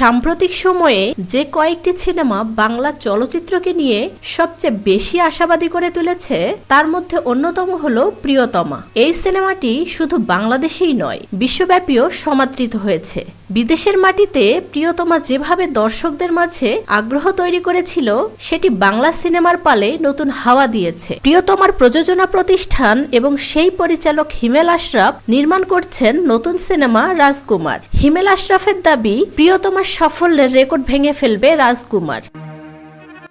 সাম্প্রতিক সময়ে যে কয়েকটি সিনেমা বাংলা চলচ্চিত্রকে নিয়ে সবচেয়ে বেশি আশাবাদী করে তুলেছে, তার মধ্যে অন্যতম হল প্রিয়তমা। এই সিনেমাটি শুধু বাংলাদেশেই নয়, বিশ্বব্যাপীও সমাদৃত হয়েছে। বিদেশের মাটিতে প্রিয়তমা যেভাবে দর্শকদের মাঝে আগ্রহ তৈরি করেছিল, সেটি বাংলা সিনেমার পালে নতুন হাওয়া দিয়েছে। প্রিয়তমার প্রযোজনা প্রতিষ্ঠান এবং সেই পরিচালক হিমেল আশরাফ নির্মাণ করছেন নতুন সিনেমা রাজকুমার। হিমেল আশরাফের দাবি, প্রিয়তমার সাফল্যের রেকর্ড ভেঙে ফেলবে রাজকুমার।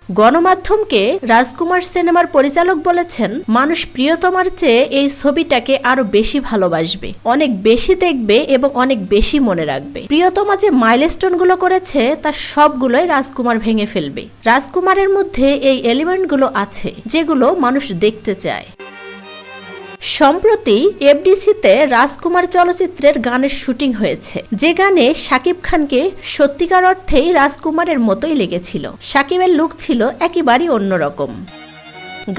গণমাধ্যমকে রাজকুমার সিনেমার পরিচালক বলেছেন, মানুষ প্রিয়তমার চেয়ে এই ছবিটাকে আরও বেশি ভালোবাসবে, অনেক বেশি দেখবে এবং অনেক বেশি মনে রাখবে। প্রিয়তমা যে মাইলস্টোনগুলো করেছে তার সবগুলোই রাজকুমার ভেঙে ফেলবে। রাজকুমারের মধ্যে এই এলিমেন্টগুলো আছে, যেগুলো মানুষ দেখতে চায়। সম্প্রতি এফডিসিতে রাজকুমার চলচ্চিত্রের গানের শুটিং হয়েছে। যে গানে শাকিব খানকে সত্যিকার অর্থেই রাজকুমারের মতোই লেগেছিল। শাকিবের লুক ছিল একেবারেই অন্যরকম।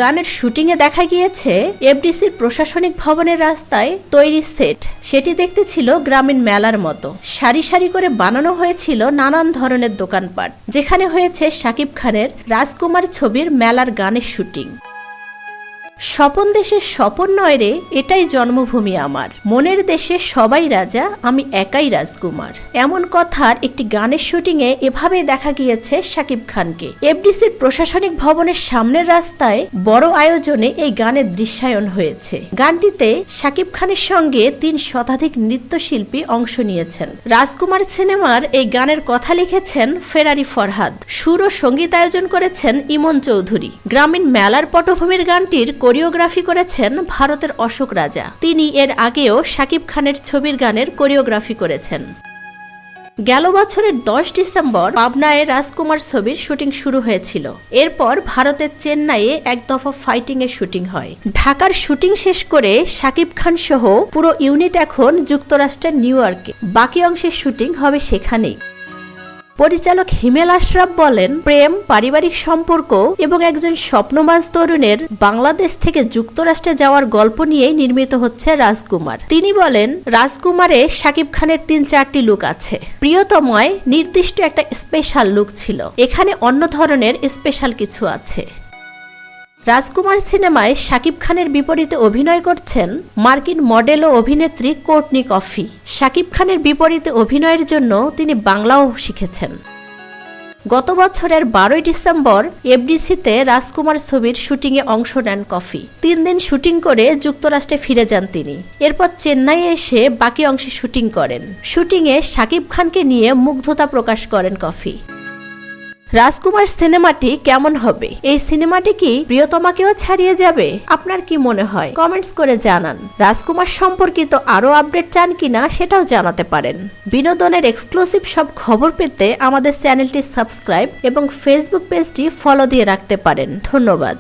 গানের শুটিংয়ে দেখা গিয়েছে এফডিসির প্রশাসনিক ভবনের রাস্তায় তৈরি সেট। সেটি দেখতে ছিল গ্রামীণ মেলার মতো। সারি সারি করে বানানো হয়েছিল নানান ধরনের দোকানপাট, যেখানে হয়েছে শাকিব খানের রাজকুমার ছবির মেলার গানের শুটিং। স্বপন দেশের স্বপন নয় রে, এটাই জন্মভূমি আমার। মনের দেশে সবাই রাজা, আমি একাই রাজকুমার। এমন কথার একটি গানের শুটিংয়ে এভাবে দেখা গিয়েছে শাকিব খানকে। এফডিসির প্রশাসনিক ভবনের সামনের রাস্তায় বড় আয়োজনে এই গানের দৃশ্যায়ন হয়েছে। গানটিতে শাকিব খানের সঙ্গে তিন শতাধিক নৃত্যশিল্পী অংশ নিয়েছেন। রাজকুমার সিনেমার এই গানের কথা লিখেছেন ফেরারি ফরহাদ। সুর ও সংগীত আয়োজন করেছেন ইমন চৌধুরী। গ্রামীণ মেলার পটভূমির গানটির কোরিওগ্রাফি করেছেন ভারতের অশোক রাজা। তিনি এর আগেও শাকিব খানের ছবির গানের কোরিওগ্রাফি করেছেন। গেল বছরের দশ ডিসেম্বর পাবনায় রাজকুমার ছবির শুটিং শুরু হয়েছিল। এরপর ভারতের চেন্নাইয়ে এক দফা ফাইটিং এর শুটিং হয়। ঢাকার শুটিং শেষ করে শাকিব খান সহ পুরো ইউনিট এখন যুক্তরাষ্ট্রের নিউ ইয়র্কে। বাকি অংশের শুটিং হবে সেখানেই। পরিচালক হিমেল আশরাফ বলেন, প্রেম, পারিবারিক সম্পর্ক এবং একজন স্বপ্নবাজ তরুণের বাংলাদেশ থেকে যুক্তরাষ্ট্রে যাওয়ার গল্প নিয়েই নির্মিত হচ্ছে রাজকুমার। তিনি বলেন, রাজকুমারে শাকিব খানের তিন চারটি লুক আছে। প্রিয়তময়, নির্দিষ্ট একটা স্পেশাল লুক ছিল। এখানে অন্য ধরনের স্পেশাল কিছু আছে। রাজকুমার সিনেমায় শাকিব খানের বিপরীতে অভিনয় করছেন মার্কিন মডেল ও অভিনেত্রী কোর্টনি কফি। শাকিব খানের বিপরীতে অভিনয়ের জন্য তিনি বাংলাও শিখেছেন। গত বছরের বারোই ডিসেম্বর এফডিসিতে রাজকুমার ছবির শুটিংয়ে অংশ নেন কফি। তিন দিন শুটিং করে যুক্তরাষ্ট্রে ফিরে যান তিনি। এরপর চেন্নাইয়ে এসে বাকি অংশে শুটিং করেন। শুটিংয়ে শাকিব খানকে নিয়ে মুগ্ধতা প্রকাশ করেন কফি। রাজকুমার সিনেমাটি কেমন হবে? এই সিনেমাটি কি প্রিয়তমাকেও ছাড়িয়ে যাবে? আপনার কি মনে হয়? কমেন্টস করে জানান। রাজকুমার সম্পর্কিত আরও আপডেট চান কিনা সেটাও জানাতে পারেন। বিনোদনের এক্সক্লুসিভ সব খবর পেতে আমাদের চ্যানেলটি সাবস্ক্রাইব এবং ফেসবুক পেজটি ফলো দিয়ে রাখতে পারেন। ধন্যবাদ।